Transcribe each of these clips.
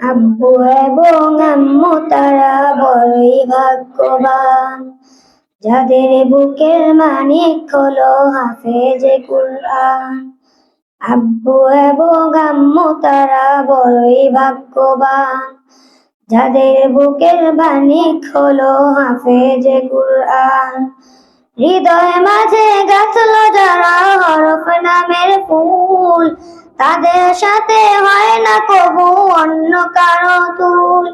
আব্বু এবং আম্মু, তারা বড়ই ভাগ্যবান। যাদের বুকের মানিক হলো হাফেজে কুরআন। আব্বু এবং আম্মু, তারা বড়ই ভাগ্যবান। যাদের বুকের মানিক হলো হাফেজে কুরআন। হৃদয় মাঝে গাছলো যারা হরফ নামের ফুল, তাদের সাথে হয় না কবু অন্য কারও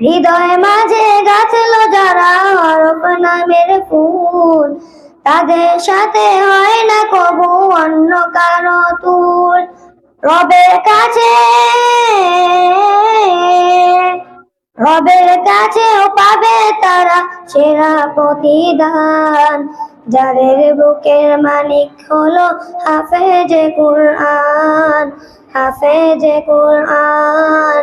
হৃদয় মাঝে গাছলো যারা নামের ফুল। তাদের সাথে হয় না কবু, অন্য কারও তুল। রবের কাছে, রবের কাছেও পাবে তারা সেরা প্রতিদান। যাদের বুকের মানিক হলো হাফেজে কুরআন হাফেজে কুরআন।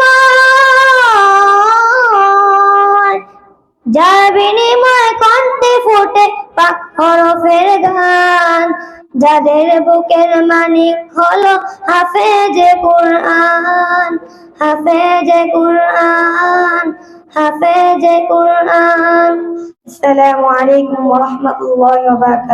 যাদের বুকের মানিক হলো হাফেজে কুরআন হাফেজে কুরআন হাফেজে কুরআন। আসসালামু আলাইকুম ওয়া রাহমাতুল্লাহি ওয়া বারাকাতুহু।